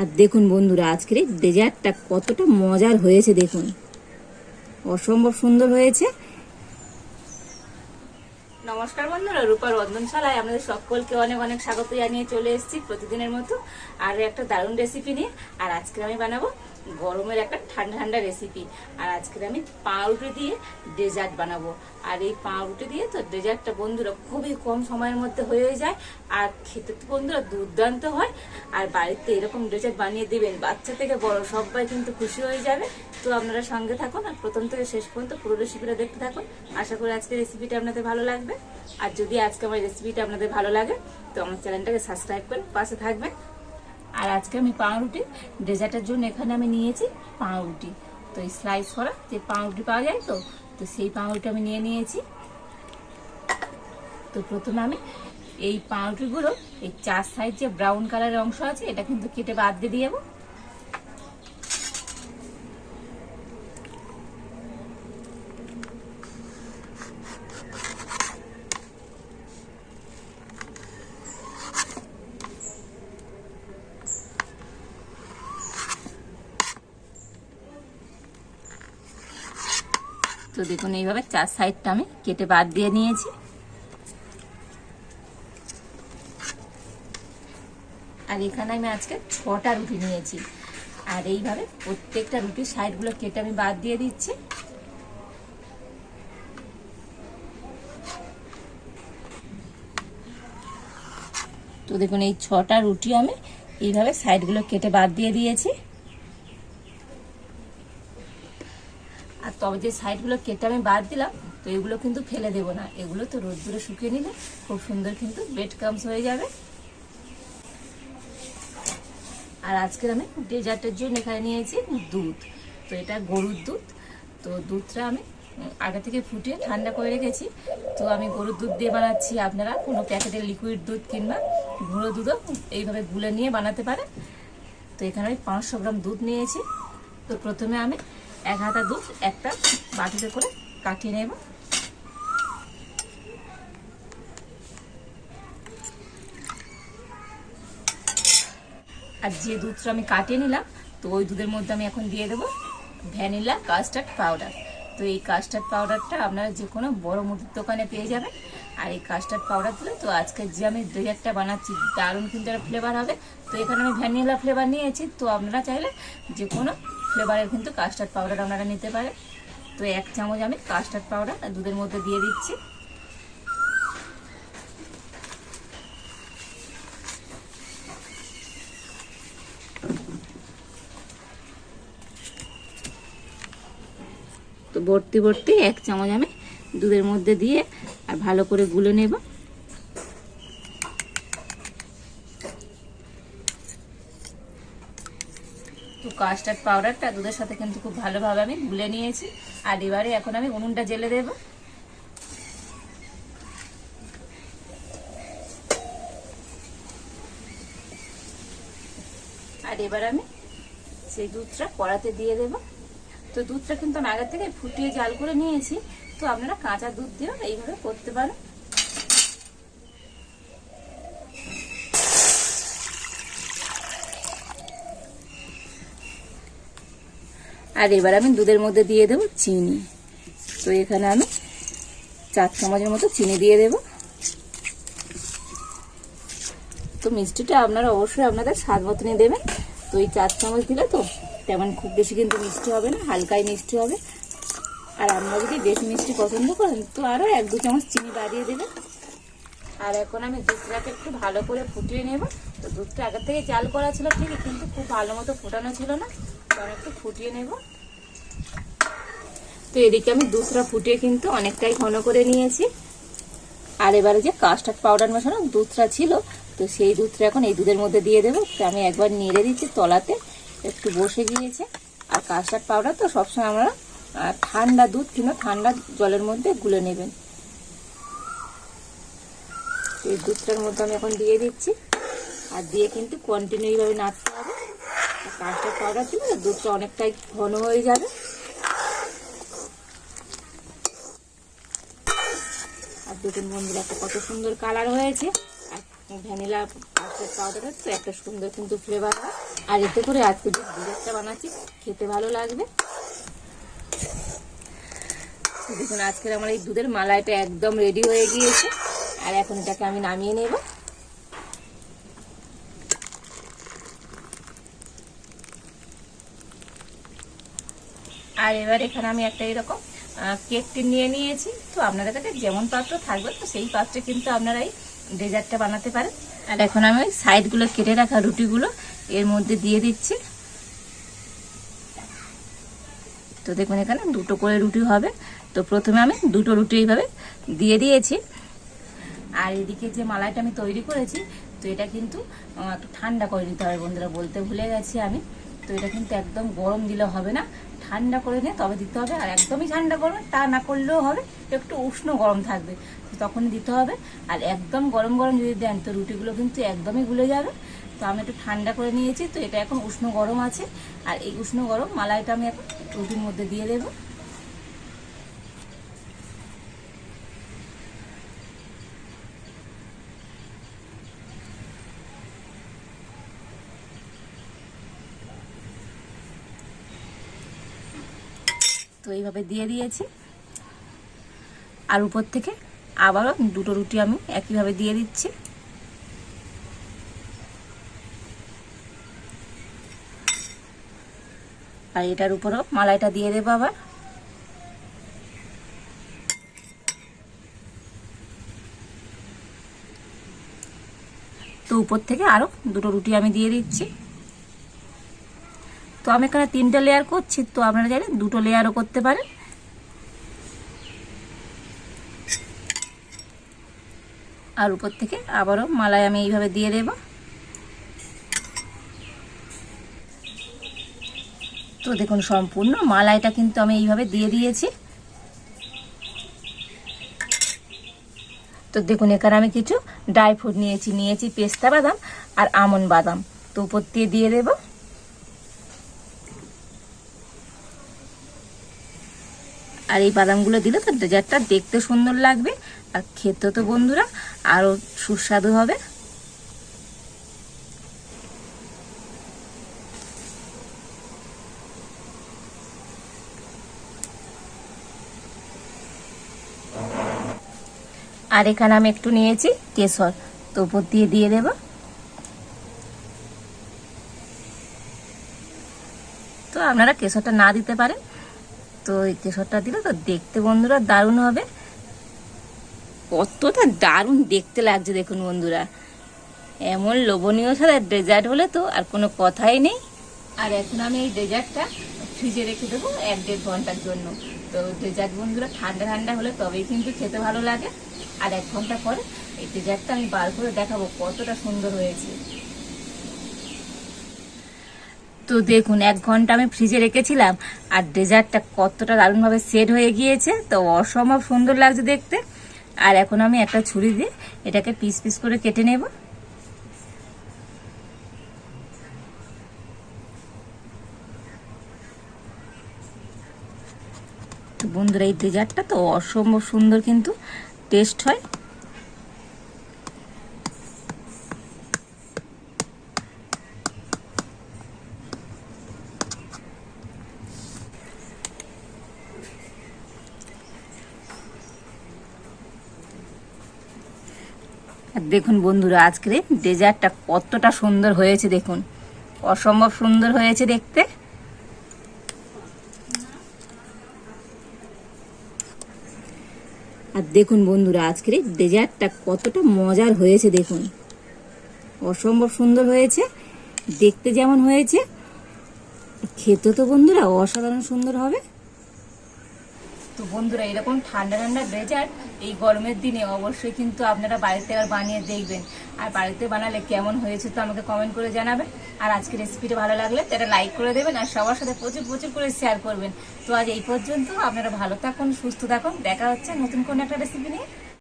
আর দেখুন বন্ধুরা, আজকের এই ডেজার্টটা কতটা মজার হয়েছে দেখুন। অসম্ভব সুন্দর হয়েছে। নমস্কার বন্ধুরা, রূপার রন্ধনশালায় আমাদের সকলকে অনেক অনেক স্বাগত জানিয়ে চলে এসেছি প্রতিদিনের মতো। আর একটা দারুণ রেসিপি নিয়ে, আর আজকে আমি বানাবো গরমের একটা ঠান্ডা ঠান্ডা রেসিপি আর আজকে আমি পাউরুটি দিয়ে ডেজার্ট বানাবো। আর এই পাউরুটি দিয়ে তো ডেজার্টটা বন্ধুরা খুবই কম সময়ের মধ্যে হয়ে যায়। আর খেতে তো বন্ধুরা দুর্দান্ত হয়। আর বাড়িতে এরকম ডেজার্ট বানিয়ে দেবেন, বাচ্চা থেকে বড় সবাই কিন্তু খুশি হয়ে যাবে। তো আপনারা সঙ্গে থাকুন আর প্রথম থেকে শেষ পর্যন্ত পুরো রেসিপিটা দেখতে থাকুন। আশা করি আজকে রেসিপিটা আপনাদের ভালো লাগবে। আর যদি আজকে আমার রেসিপিটা আপনাদের ভালো লাগে, তো আমার চ্যানেলটাকে সাবস্ক্রাইব করে পাশে থাকবেন। আর আজকে আমি পাউরুটি, ডেজার্টের জন্য এখানে আমি নিয়েছি পাউরুটি। তো এই স্লাইস করা, যে পাউরুটি পাওয়া যায় তো তো সেই পাউরুটি আমি নিয়ে নিয়েছি। তো প্রথমে আমি এই পাউরুটিগুলো, এই চার সাইড যে ব্রাউন কালারের অংশ আছে, এটা কিন্তু কেটে বাদ দিয়ে দিয়ে তো দেখুন, এইভাবে চার সাইডটা আমি কেটে বাদ দিয়ে নিয়েছি। আর এখানে আমি আজকে ছটা রুটি নিয়েছি। আর এইভাবে প্রত্যেকটা রুটির সাইডগুলো কেটে আমি বাদ দিয়ে দিচ্ছি। তো দেখুন, এই ছটা রুটি আমি এইভাবে সাইডগুলো কেটে বাদ দিয়ে দিয়েছি। তবে যে সাইডগুলো কেটে আমি বাদ দিলাম, তো এগুলো কিন্তু ফেলে দেবো না। এগুলো তো রোদ্দুরে শুকিয়ে নিলে খুব সুন্দর কিন্তু বেড কামস হয়ে যাবে। আর আজকের আমি ডেজার্টের জন্য এখানে নিয়েছি দুধ। তো এটা গরুর দুধ। তো দুধটা আমি আগে থেকে ফুটিয়ে ঠান্ডা করে রেখেছি। তো আমি গরুর দুধ দিয়ে বানাচ্ছি। আপনারা কোনো প্যাকেটের লিকুইড দুধ কিংবা গুঁড়ো দুধও এইভাবে গুলে নিয়ে বানাতে পারে তো এখানে আমি পাঁচশো গ্রাম দুধ নিয়েছি। তো প্রথমে আমি এক হাতা দুধ, একটা বাটিতে করে কাটিয়ে নেব। আর যে দুধটা আমি কাটিয়ে নিলাম, তো ওই দুধের মধ্যে আমি এখন দিয়ে দেবো ভ্যানিলা কাস্টার্ড পাউডার। তো এই কাস্টার্ড পাউডারটা আপনারা যে কোনো বড় মুদির দোকানে পেয়ে যাবেন। আর এই কাস্টার্ড পাউডার দিলে তো আজকে যে আমি ডেজার্টটা বানাচ্ছি, দারুণ কিন্তু একটা ফ্লেভার হবে। তো এখানে আমি ভ্যানিলা ফ্লেভার নিয়েছি। তো আপনারা চাইলে যে কোনো ফ্লেভারের কিন্তু কাস্টার্ড পাউডার আপনারা নিতে পারেন। তো এক চামচ আমি কাস্টার্ড পাউডার দুধের মধ্যে দিয়ে দিচ্ছি। তো ভর্তি ভর্তি এক চামচ আমি দুধের মধ্যে দিয়ে আর ভালো করে গুলে নেব। তো কাস্টার্ড পাউডারটা দুধের সাথে কিন্তু খুব ভালোভাবে আমি গুলে নিয়েছি। আর এবারে এখন আমি উনুনটা জেলে দেব। আর এবার আমি সেই দুধটা কড়াতে দিয়ে দেব। তো দুধটা কিন্তু আমি আগের থেকে ফুটিয়ে জাল করে নিয়েছি। তো আপনারা কাঁচা দুধ দিয়েও এইভাবে করতে পারেন। আর এবার আমি দুধের মধ্যে দিয়ে দেবো চিনি। তো এখানে আমি চার চামচের মতো চিনি দিয়ে দেব। তো মিষ্টিটা আপনারা অবশ্যই আপনাদের স্বাদ মতনই দেবেন। তো এই চার চামচ দিলে তো তেমন খুব বেশি কিন্তু মিষ্টি হবে না, হালকাই মিষ্টি হবে। আর আপনারা যদি বেশি মিষ্টি পছন্দ করেন, তো আরও এক দু চামচ চিনি বাড়িয়ে দেবেন। আর এখন আমি দুধটাকে একটু ভালো করে ফুটিয়ে নেব। তো দুধটা আগের থেকে চাল করা ছিল ঠিকই, কিন্তু খুব ভালো মতো ফোটানো ছিল না, তো আমি একটু ফুটিয়ে নেব। তো এদিকে আমি দুধটা ফুটিয়ে কিন্তু অনেকটাই ঘন করে নিয়েছি। আর এবারে যে কাস্টার্ড পাউডার মেশানো দুধটা ছিল, তো সেই দুধটা এখন এই দুধের মধ্যে দিয়ে দেবো। তো আমি একবার নেড়ে দিচ্ছি তলাতে, একটু বসে গিয়েছে। আর কাস্টার্ড পাউডার তো সবসময় আমরা ঠান্ডা দুধ কিংবা ঠান্ডা জলের মধ্যে গুলে নেবেন। এই দুধটার মধ্যে আমি এখন দিয়ে দিচ্ছি। আর দিয়ে কিন্তু কন্টিনিউভাবে নাড়তে হবে। কাস্টার্ড পাউডার দিলে দুধটা অনেকটাই ঘন হয়ে যাবে। দেখুন বন্ধুরা কত সুন্দর কালার হয়েছে। আর ভ্যানিলা কাস্টার্ড পাউডারের তো একটা সুন্দর কিন্তু ফ্লেভার হয়। আর এতে করে আজকে যে ডেজার্টটা বানাচ্ছি, খেতে ভালো লাগবে। দেখুন, আজকের আমার এই দুধের মালাইটা একদম রেডি হয়ে গিয়েছে। আর এখন এটাকে আমি নামিয়ে নেব। আর এবার এখানে আমি একটা এরকম কেক টিন নিয়ে নিয়েছি। তো আপনাদের কাছে যেমন পাত্র থাকবে, তো সেই পাত্রে কিন্তু আপনারা ডেজার্টটা বানাতে পারেন। আর এখন আমি ওই সাইডগুলো কেটে রাখা রুটিগুলো এর মধ্যে দিয়ে দিচ্ছি। তো দেখুন, এখানে দুটো করে রুটি হবে। তো প্রথমে আমি দুটো রুটি এইভাবে দিয়ে দিয়েছি। আর এদিকে যে মালাইটা আমি তৈরি করেছি, তো এটা কিন্তু একটু ঠান্ডা করে নিতে হবে বন্ধুরা, বলতে ভুলে গেছি আমি। তো এটা কিন্তু একদম গরম দিলে হবে না। ঠান্ডা করে নিয়ে তবে দিতে হবে, আর একদমই ঠান্ডা করবে তা না করলেও হবে, একটু উষ্ণ গরম থাকবে তো তখনই দিতে হবে। আর একদম গরম গরম যদি দেন, তো রুটিগুলো কিন্তু একদমই গুলে যাবে। তো আমি একটু ঠান্ডা করে নিয়েছি, তো এটা এখন উষ্ণ গরম আছে। আর এই উষ্ণ গরম মালাইটা আমি এখন রুটির মধ্যে দিয়ে দেবো। তো এইভাবে দিয়ে দিয়েছি। আর উপর থেকে আবারও দুটো রুটি আমি একইভাবে দিয়ে দিচ্ছি। আর এটার উপরও মালাইটা দিয়ে দেবো আবার। তো উপর থেকে আরও দুটো রুটি আমি দিয়ে দিচ্ছি। তো আমি এখানে তিনটে লেয়ার করছি, তো আপনারা চাইলে দুটো লেয়ারও করতে পারেন। আর উপর থেকে আবারও মালাই আমি এইভাবে দিয়ে দেব। তো দেখুন, সম্পূর্ণ মালাইটা কিন্তু আমি এইভাবে দিয়ে দিয়েছি। তো দেখুন, এখানে আমি কিছু ড্রাই ফ্রুট নিয়েছি নিয়েছি পেস্তা বাদাম আর আমন বাদাম। তো উপর দিয়ে দিয়ে দেবো। আর এই বাদামগুলো দিলে তো ডেজার্টটা দেখতে সুন্দর লাগবে। আর খেতে তো বন্ধুরা আরও সুস্বাদু হবে। আর এখানে আমি একটু নিয়েছি কেশর। তো উপর দিয়ে দিয়ে দেব। তো আপনারা কেশরটা না দিতে পারেন। তো এই কেশরটা দিলে তো দেখতে বন্ধুরা দারুণ হবে। কতটা দারুণ দেখতে লাগছে দেখুন বন্ধুরা। এমন লোভনীয় সাথে ডেজার্ট হলে তো আর কোনো কথাই নেই। আর এখন আমি এই ডেজার্টটা ফ্রিজে রেখে দেবো এক দেড় ঘণ্টার জন্য। তো ডেজার্ট বন্ধুরা ঠান্ডা ঠান্ডা হলে তবেই কিন্তু খেতে ভালো লাগে। আর এক ঘণ্টা পরে এই ডেজার্টটা আমি বার করে দেখাবো কতটা সুন্দর হয়েছে। তো দেখুন, এক ঘণ্টা আমি ফ্রিজে রেখেছিলাম আর ডেজার্টটা কতটা দারুণভাবে সেট হয়ে গিয়েছে, তো অসম্ভব সুন্দর লাগছে দেখতে। আর এখন আমি একটা ছুরি দিয়ে এটাকে পিস পিস করে কেটে নেব। বন্ধুরা, এই ডেজার্টটা তো অসম্ভব সুন্দর কিন্তু টেস্ট হয়। আর দেখুন বন্ধুরা, আজকের ডেজার্টটা কতটা সুন্দর হয়েছে দেখুন। অসম্ভব সুন্দর হয়েছে দেখতে। আর দেখুন বন্ধুরা, আজকের ডেজার্টটা কতটা মজার হয়েছে দেখুন। অসম্ভব সুন্দর হয়েছে, দেখতে যেমন হয়েছে। খেতে তো বন্ধুরা অসাধারণ সুন্দর হবে। তো বন্ধুরা, এরকম ঠান্ডা ঠান্ডা ডেজার্ট এই গরমের দিনে অবশ্যই কিন্তু আপনারা বাড়িতে আর বানিয়ে দেখবেন। আর বাড়িতে বানালে কেমন হয়েছে তো আমাকে কমেন্ট করে জানাবেন। আর আজকে রেসিপিটা ভালো লাগলে তারা লাইক করে দেবেন আর সবার সাথে প্রচুর প্রচুর করে শেয়ার করবেন। তো আজ এই পর্যন্ত আপনারা ভালো থাকুন, সুস্থ থাকুন। দেখা হচ্ছে নতুন কোনো একটা রেসিপি নিয়ে।